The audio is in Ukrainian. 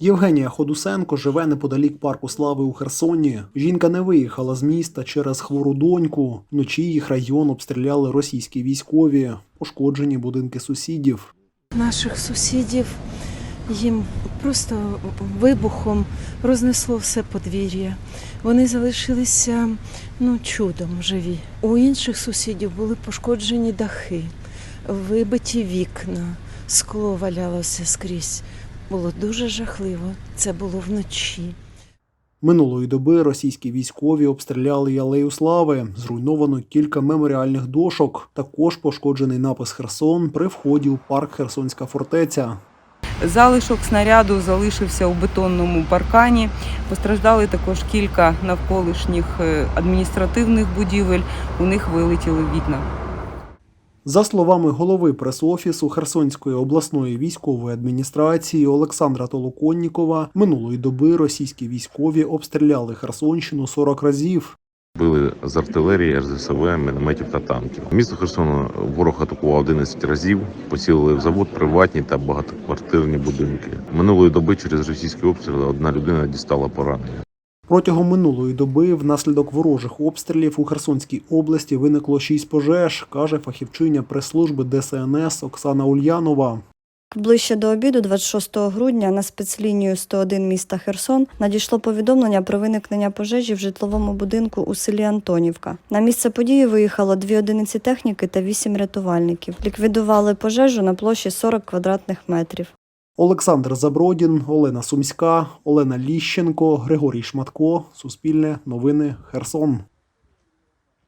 Євгенія Ходусенко живе неподалік парку слави у Херсоні. Жінка не виїхала з міста через хвору доньку. Вночі їх район обстріляли російські військові, пошкоджені будинки сусідів. наших сусідів. Їм просто вибухом рознесло все подвір'я. Вони залишилися ну, чудом живі. У інших сусідів були пошкоджені дахи, вибиті вікна, скло валялося скрізь. Було дуже жахливо. Це було вночі. Минулої доби російські військові обстріляли й алею слави. Зруйновано кілька меморіальних дошок. Також пошкоджений напис Херсон при вході у парк Херсонська фортеця. Залишок снаряду залишився у бетонному паркані. Постраждали також кілька навколишніх е, адміністративних будівель. У них вилетіли вікна. За словами голови прес-офісу Херсонської обласної військової адміністрації Олександра Толоконнікова, минулої доби російські військові обстріляли Херсонщину 40 разів. Били з артилерії, РЗСВ, мінометів та танків. Місто Херсон ворог атакував 11 разів. Поцілили в завод, приватні та багатоквартирні будинки. Минулої доби через російські обстріли одна людина дістала поранення. Протягом минулої доби внаслідок ворожих обстрілів у Херсонській області виникло шість пожеж, каже фахівчиня прес-служби ДСНС Оксана Ульянова. Ближче до обіду, 26 грудня, на спецлінію 101 міста Херсон надійшло повідомлення про виникнення пожежі в житловому будинку у селі Антонівка. На місце події виїхало дві одиниці техніки та вісім рятувальників. Ліквідували пожежу на площі 40 квадратних метрів. Олександр Забродін, Олена Сумська, Олена Ліщенко, Григорій Шматко. Суспільне новини Херсон.